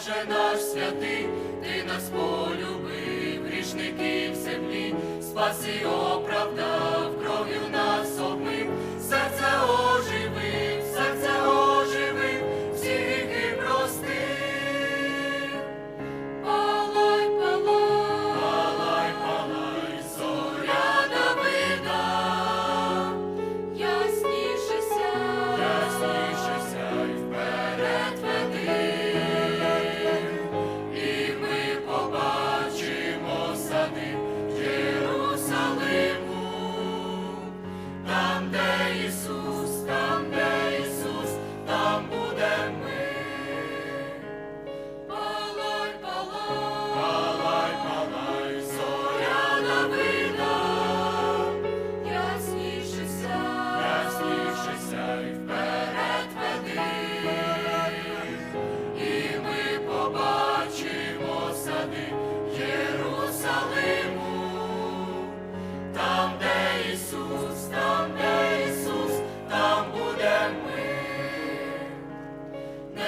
Боже наш святий, ти нас полюбив, грішників землі, спаси оправдав,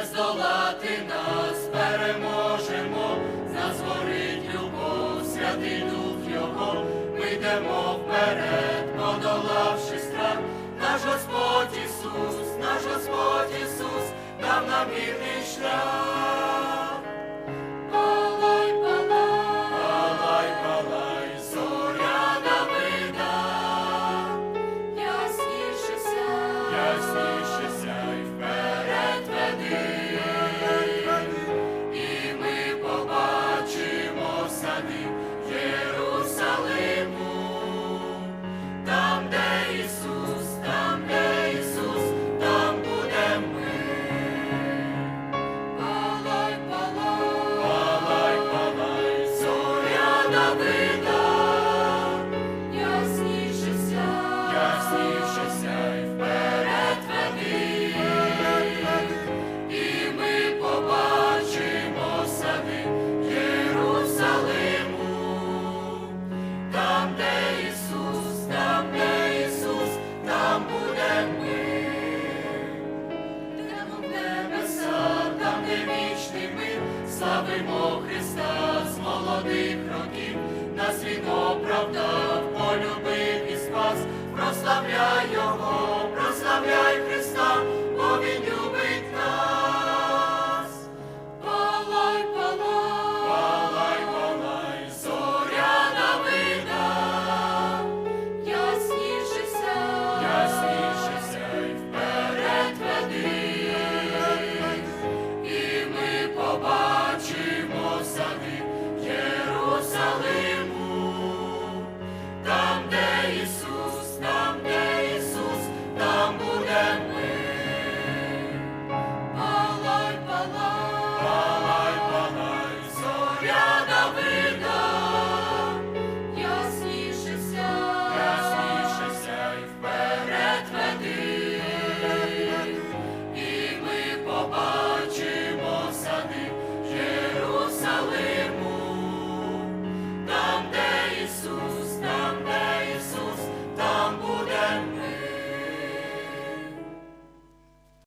здолати нас, переможемо, нас любов, святий дух Його, ми йдемо вперед, подолавши страх, наш Господь Ісус, наш Господь Ісус, нам вірний шлях.